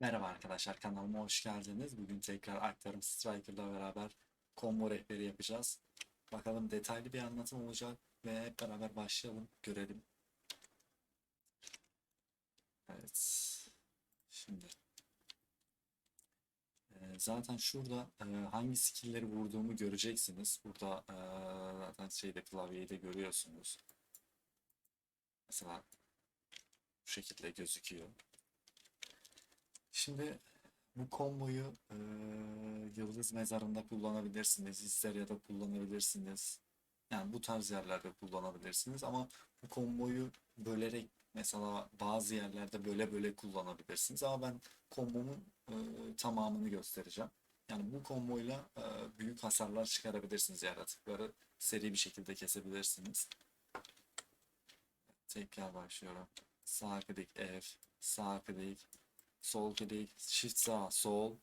Merhaba arkadaşlar kanalıma hoş geldiniz. Bugün tekrar Aktarım Striker'la beraber combo rehberi yapacağız. Bakalım detaylı bir anlatım olacak ve hep beraber başlayalım, görelim. Evet. Şimdi e, zaten şurada e, hangi skill'leri vurduğumu göreceksiniz. Burada e, zaten şeyde klavyeyi de görüyorsunuz. Mesela bu şekilde gözüküyor. Şimdi bu komboyu eee, Yıldız Mezarı'nda kullanabilirsiniz. Hisseria'da kullanabilirsiniz. Yani bu tarz yerlerde kullanabilirsiniz ama bu komboyu bölerek mesela bazı yerlerde böyle böyle kullanabilirsiniz. Ama ben kombomun eee, tamamını göstereceğim. Yani bu komboyla eee, büyük hasarlar çıkarabilirsiniz. Yaratıkları seri bir şekilde kesebilirsiniz. Tekrar başlıyorum. Sağ klik F, sağ klik Sol klik, shift sağ, sol,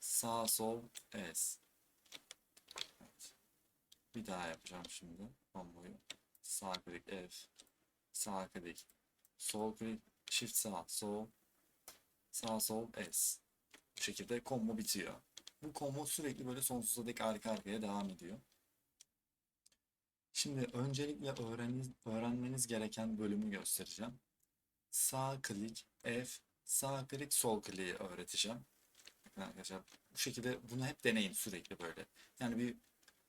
sağ, sol, S. Evet. Bir daha yapacağım şimdi komboyu. Sağ klik F, sağ klik, sol klik, shift sağ, sol, sağ, sol, S. Bu şekilde combo bitiyor. Bu combo sürekli böyle sonsuza dek arka arkaya devam ediyor. Şimdi öncelikle öğreniz, öğrenmeniz gereken bölümü göstereceğim. Sağ klik, F, sağ klik sol kliği öğreteceğim. Arkadaşlar bu şekilde bunu hep deneyin sürekli böyle. Yani bir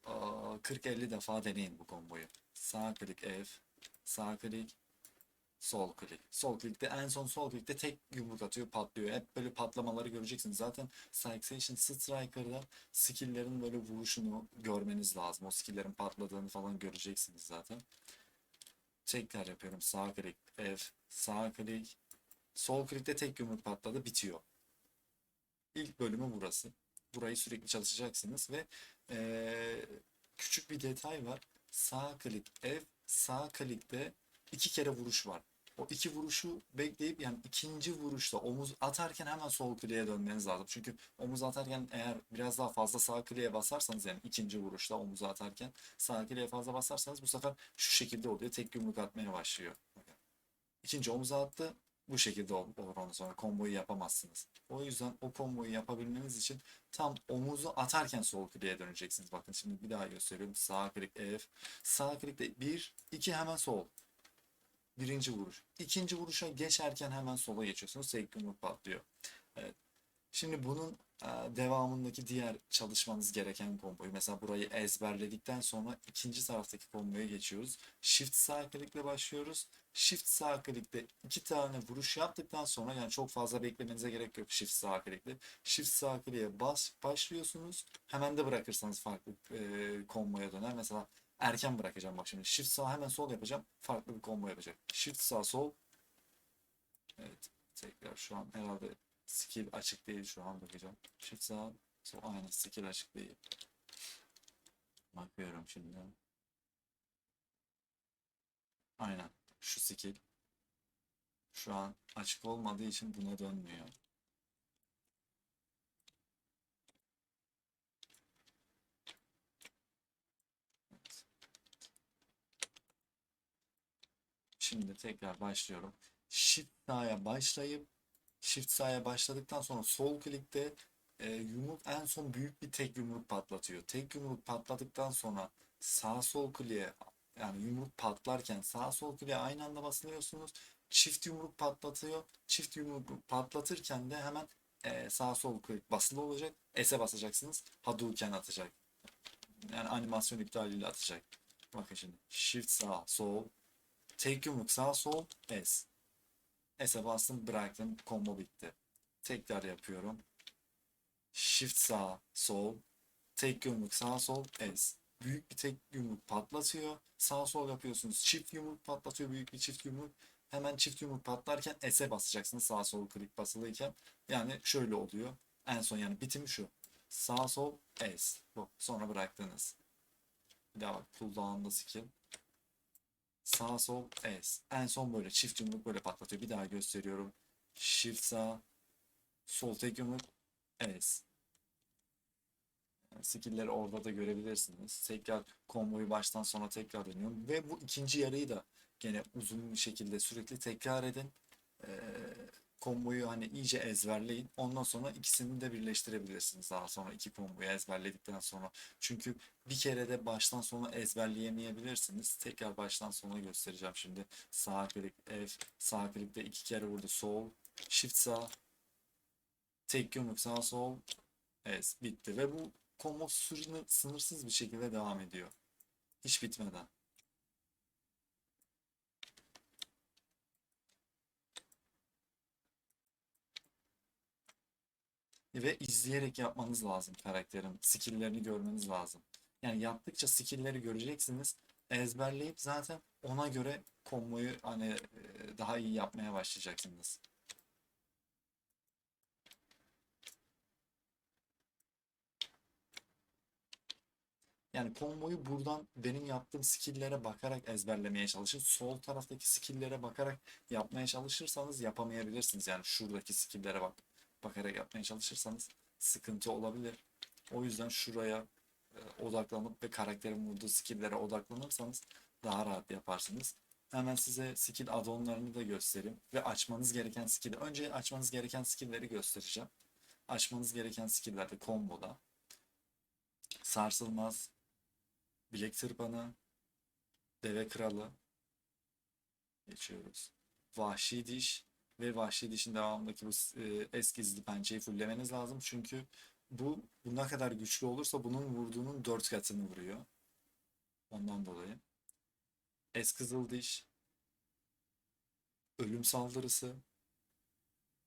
aa, 40-50 defa deneyin bu komboyu. Sağ klik F, sağ klik sol klik. Sol klikte en son sol klikte tek yumruk atıyor patlıyor. Hep böyle patlamaları göreceksiniz. Zaten Psychstation Striker'da skill'lerin böyle vuruşunu görmeniz lazım. O skill'lerin patladığını falan göreceksiniz zaten. Tekrar yapıyorum. Sağ klik F, sağ klik Sol klikte tek yumruk patladı bitiyor. İlk bölümü burası. Burayı sürekli çalışacaksınız ve eee, küçük bir detay var. Sağ klik F, sağ klikte iki kere vuruş var. O iki vuruşu bekleyip yani ikinci vuruşta omuz atarken hemen sol kliğe dönmeniz lazım. Çünkü omuz atarken eğer biraz daha fazla sağ kliğe basarsanız yani ikinci vuruşta omuzu atarken sağ kliğe fazla basarsanız bu sefer şu şekilde oluyor. Tek yumruk atmaya başlıyor. İkinci omuza attı bu şekilde ol- olur ondan sonra komboyu yapamazsınız. O yüzden o komboyu yapabilmeniz için tam omuzu atarken sol kliğe döneceksiniz. Bakın şimdi bir daha gösteriyorum. Sağ klik F. Sağ klikte 1, 2 hemen sol. Birinci vuruş. İkinci vuruşa geçerken hemen sola geçiyorsunuz. Yumruk patlıyor. Evet. Şimdi bunun devamındaki diğer çalışmanız gereken komboyu mesela burayı ezberledikten sonra ikinci taraftaki komboya geçiyoruz. Shift sağ klikle başlıyoruz. Shift sağ klikle iki tane vuruş yaptıktan sonra yani çok fazla beklemenize gerek yok shift sağ klikle. Shift sağ kliğe bas başlıyorsunuz. Hemen de bırakırsanız farklı e, komboya döner. Mesela erken bırakacağım bak şimdi. Shift sağ hemen sol yapacağım. Farklı bir combo yapacak. Shift sağ sol. Evet. Tekrar şu an herhalde skill açık değil şu an bakacağım. Shift sağ sol aynen skill açık değil. Bakıyorum şimdi. Aynen şu skill. Şu an açık olmadığı için buna dönmüyor. Şimdi tekrar başlıyorum. Shift sağa başlayıp Shift sağa başladıktan sonra sol klikte e, yumruk en son büyük bir tek yumruk patlatıyor. Tek yumruk patladıktan sonra sağ sol kliğe yani yumruk patlarken sağ sol kliğe aynı anda basılıyorsunuz. Çift yumruk patlatıyor. Çift yumruk patlatırken de hemen e, sağ sol klik basılı olacak. S'e basacaksınız. Hadouken atacak. Yani animasyon iptaliyle atacak. Bakın şimdi. Shift sağ sol. Tek yumruk sağ sol S. S'e bastım bıraktım. Combo bitti. Tekrar yapıyorum. Shift sağ sol. Tek yumruk sağ sol S. Büyük bir tek yumruk patlatıyor. Sağ sol yapıyorsunuz. Çift yumruk patlatıyor. Büyük bir çift yumruk. Hemen çift yumruk patlarken S'e basacaksınız. Sağ sol klik basılıyken. Yani şöyle oluyor. En son yani bitim şu. Sağ sol S. Bu. Sonra bıraktınız. Bir daha bak. Cooldown'da skill. Sağ sol S. En son böyle çift yumruk böyle patlatıyor. Bir daha gösteriyorum. Shift sağ. Sol tek yumruk S. Yani skill'leri orada da görebilirsiniz. Tekrar komboyu baştan sona tekrar dönüyorum. Ve bu ikinci yarıyı da gene uzun bir şekilde sürekli tekrar edin. Ee, komboyu hani iyice ezberleyin. Ondan sonra ikisini de birleştirebilirsiniz daha sonra iki komboyu ezberledikten sonra. Çünkü bir kere de baştan sona ezberleyemeyebilirsiniz. Tekrar baştan sona göstereceğim şimdi. Sağ klik F, sağ klikte iki kere vurdu sol, shift sağ, tek yumruk sağ sol, es bitti ve bu combo sürü sınırsız bir şekilde devam ediyor. Hiç bitmeden. Ve izleyerek yapmanız lazım karakterin. Skill'lerini görmeniz lazım. Yani yaptıkça skill'leri göreceksiniz. Ezberleyip zaten ona göre komboyu hani e, daha iyi yapmaya başlayacaksınız. Yani komboyu buradan benim yaptığım skill'lere bakarak ezberlemeye çalışın. Sol taraftaki skill'lere bakarak yapmaya çalışırsanız yapamayabilirsiniz. Yani şuradaki skill'lere bak bakarak yapmaya çalışırsanız sıkıntı olabilir. O yüzden şuraya e, odaklanıp ve karakterin vurduğu skill'lere odaklanırsanız daha rahat yaparsınız. Hemen size skill add-on'larını da göstereyim ve açmanız gereken skill. Önce açmanız gereken skill'leri göstereceğim. Açmanız gereken skill'ler de komboda. Sarsılmaz, bilek tırpanı, deve kralı geçiyoruz. Vahşi diş ve vahşi dişin devamındaki bu e, eski gizli pençeyi fullemeniz lazım. Çünkü bu, bu ne kadar güçlü olursa bunun vurduğunun 4 katını vuruyor. Ondan dolayı. Es kızıl diş, ölüm saldırısı,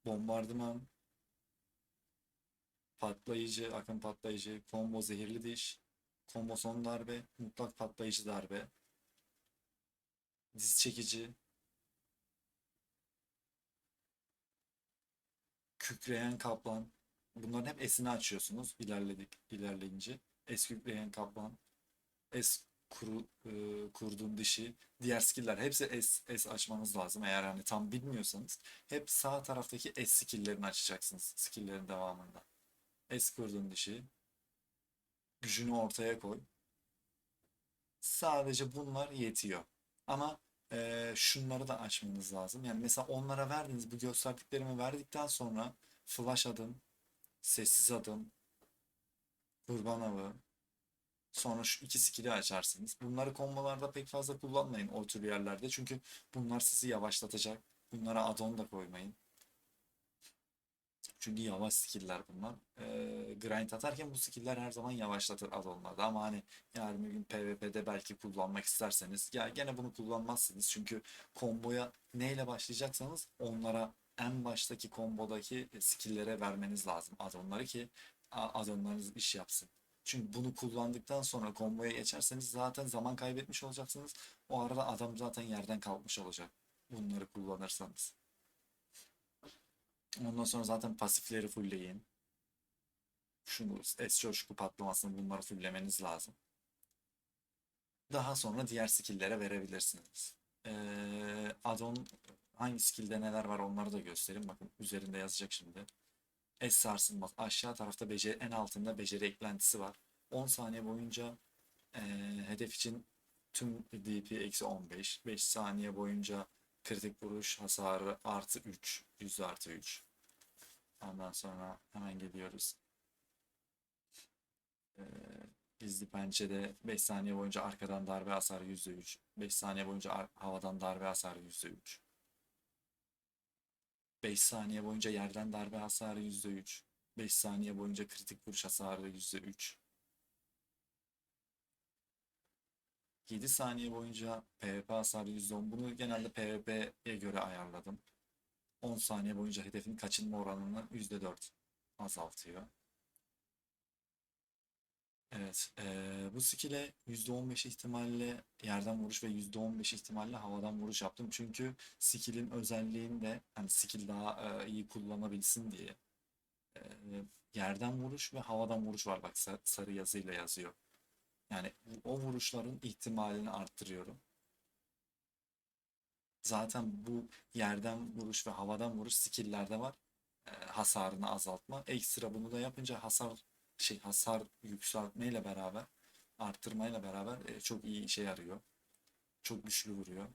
bombardıman, patlayıcı, akım patlayıcı, combo zehirli diş, combo son darbe, mutlak patlayıcı darbe, diz çekici, kükreyen kaplan. Bunların hep esini açıyorsunuz ilerledik ilerleyince. Es kükreyen kaplan, es kuru, e, kurdun dişi, diğer skill'ler hepsi es, es açmanız lazım. Eğer hani tam bilmiyorsanız hep sağ taraftaki es skill'lerini açacaksınız skill'lerin devamında. Es kurdun dişi, gücünü ortaya koy. Sadece bunlar yetiyor. Ama e, şunları da açmanız lazım. Yani mesela onlara verdiğiniz bu gösterdiklerimi verdikten sonra flash adım, sessiz adım, kurban avı, sonra şu iki skill'i açarsınız. Bunları kombolarda pek fazla kullanmayın o tür yerlerde. Çünkü bunlar sizi yavaşlatacak. Bunlara add-on da koymayın. Çünkü yavaş skill'ler bunlar. Ee, grind atarken bu skill'ler her zaman yavaşlatır add-on'larda ama hani yarın bir gün PvP'de belki kullanmak isterseniz ya gene bunu kullanmazsınız çünkü komboya neyle başlayacaksanız onlara en baştaki kombodaki skill'lere vermeniz lazım add-on'ları ki a- add-on'larınız iş yapsın. Çünkü bunu kullandıktan sonra komboya geçerseniz zaten zaman kaybetmiş olacaksınız. O arada adam zaten yerden kalkmış olacak. Bunları kullanırsanız. Ondan sonra zaten pasifleri fullleyin. Şunu es coşku patlamasını bunları fulllemeniz lazım. Daha sonra diğer skill'lere verebilirsiniz. Ee, add-on hangi skill'de neler var onları da göstereyim. Bakın üzerinde yazacak şimdi. Es sarsılmaz. Aşağı tarafta beceri, en altında beceri eklentisi var. 10 saniye boyunca ee, hedef için tüm DP eksi 15. 5 saniye boyunca kritik vuruş hasarı artı 3. 100 artı 3. Ondan sonra hemen geliyoruz. Ee, gizli pençede 5 saniye boyunca arkadan darbe hasarı %3. 5 saniye boyunca havadan darbe hasarı %3. 5 saniye boyunca yerden darbe hasarı %3. 5 saniye boyunca kritik vuruş hasarı %3. 7 saniye boyunca PvP hasarı %10. Bunu genelde PvP'ye göre ayarladım. 10 saniye boyunca hedefin kaçınma oranını %4 azaltıyor. Evet, eee, bu skill'e %15 ihtimalle yerden vuruş ve %15 ihtimalle havadan vuruş yaptım. Çünkü skill'in özelliğinde hani skill daha eee, iyi kullanabilsin diye eee, yerden vuruş ve havadan vuruş var. Bak sa- sarı yazıyla yazıyor. Yani o vuruşların ihtimalini arttırıyorum. Zaten bu yerden vuruş ve havadan vuruş skill'lerde var. Ee, hasarını azaltma. Ekstra bunu da yapınca hasar şey hasar yükseltmeyle beraber arttırmayla beraber e, çok iyi işe yarıyor. Çok güçlü vuruyor.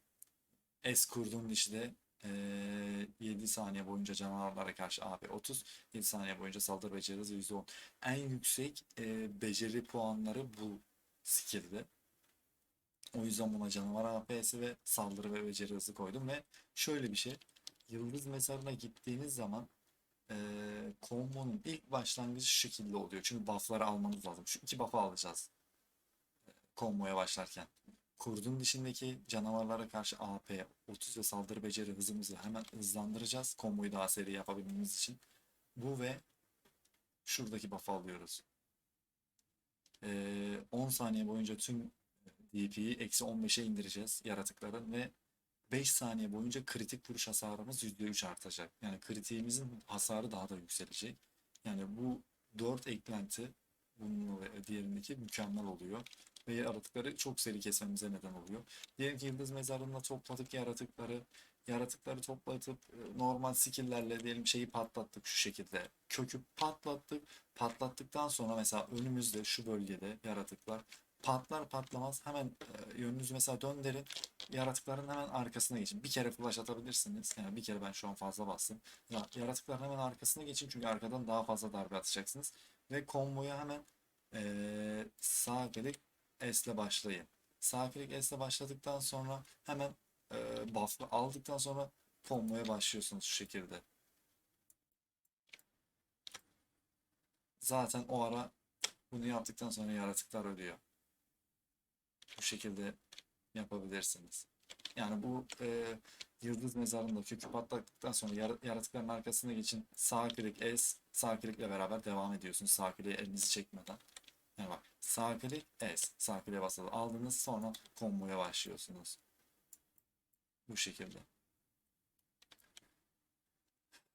Es kurduğun dişi de Ee, 7 saniye boyunca canavarlara karşı AP 30, 7 saniye boyunca saldırı beceri hızı %10. En yüksek e, beceri puanları bu skill'de. O yüzden buna canavar AP'si ve saldırı ve beceri hızı koydum ve şöyle bir şey. Yıldız mezarına gittiğiniz zaman eee kombonun ilk başlangıcı şekilde oluyor. Çünkü buff'ları almanız lazım. Şu iki buff'ı alacağız komboya başlarken. Kurdun dışındaki canavarlara karşı AP 30 ve saldırı beceri hızımızı hemen hızlandıracağız. Komboyu daha seri yapabilmemiz için. Bu ve şuradaki buff'ı alıyoruz. Eee 10 saniye boyunca tüm DP'yi eksi 15'e indireceğiz yaratıkların ve 5 saniye boyunca kritik vuruş hasarımız %3 artacak. Yani kritiğimizin hasarı daha da yükselecek. Yani bu 4 eklenti bununla diğerindeki mükemmel oluyor. Ve yaratıkları çok seri kesmemize neden oluyor. Diyelim ki yıldız mezarında topladık yaratıkları. Yaratıkları toplatıp e, normal skill'lerle diyelim şeyi patlattık şu şekilde. Kökü patlattık. Patlattıktan sonra mesela önümüzde şu bölgede yaratıklar patlar patlamaz hemen e, yönünüzü mesela döndürün. Yaratıkların hemen arkasına geçin. Bir kere flash atabilirsiniz. Yani bir kere ben şu an fazla bastım. Ya, yaratıkların hemen arkasına geçin çünkü arkadan daha fazla darbe atacaksınız. Ve komboya hemen e, sağ klik S ile başlayın. Sağ klik S ile başladıktan sonra hemen e, buff'ı aldıktan sonra komboya başlıyorsunuz şu şekilde. Zaten o ara bunu yaptıktan sonra yaratıklar ölüyor. Bu şekilde yapabilirsiniz. Yani bu e, yıldız mezarında kökü patlattıktan sonra yara- yaratıkların arkasına geçin. Sağ klik S, sağ klikle beraber devam ediyorsunuz. Sağ kliğe elinizi çekmeden. Yani bak sağ klik S, sağ kliğe basılı aldınız sonra komboya başlıyorsunuz. Bu şekilde.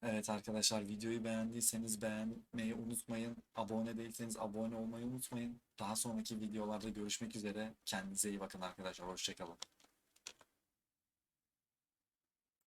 Evet arkadaşlar videoyu beğendiyseniz beğenmeyi unutmayın. Abone değilseniz abone olmayı unutmayın. Daha sonraki videolarda görüşmek üzere. Kendinize iyi bakın arkadaşlar. Hoşçakalın.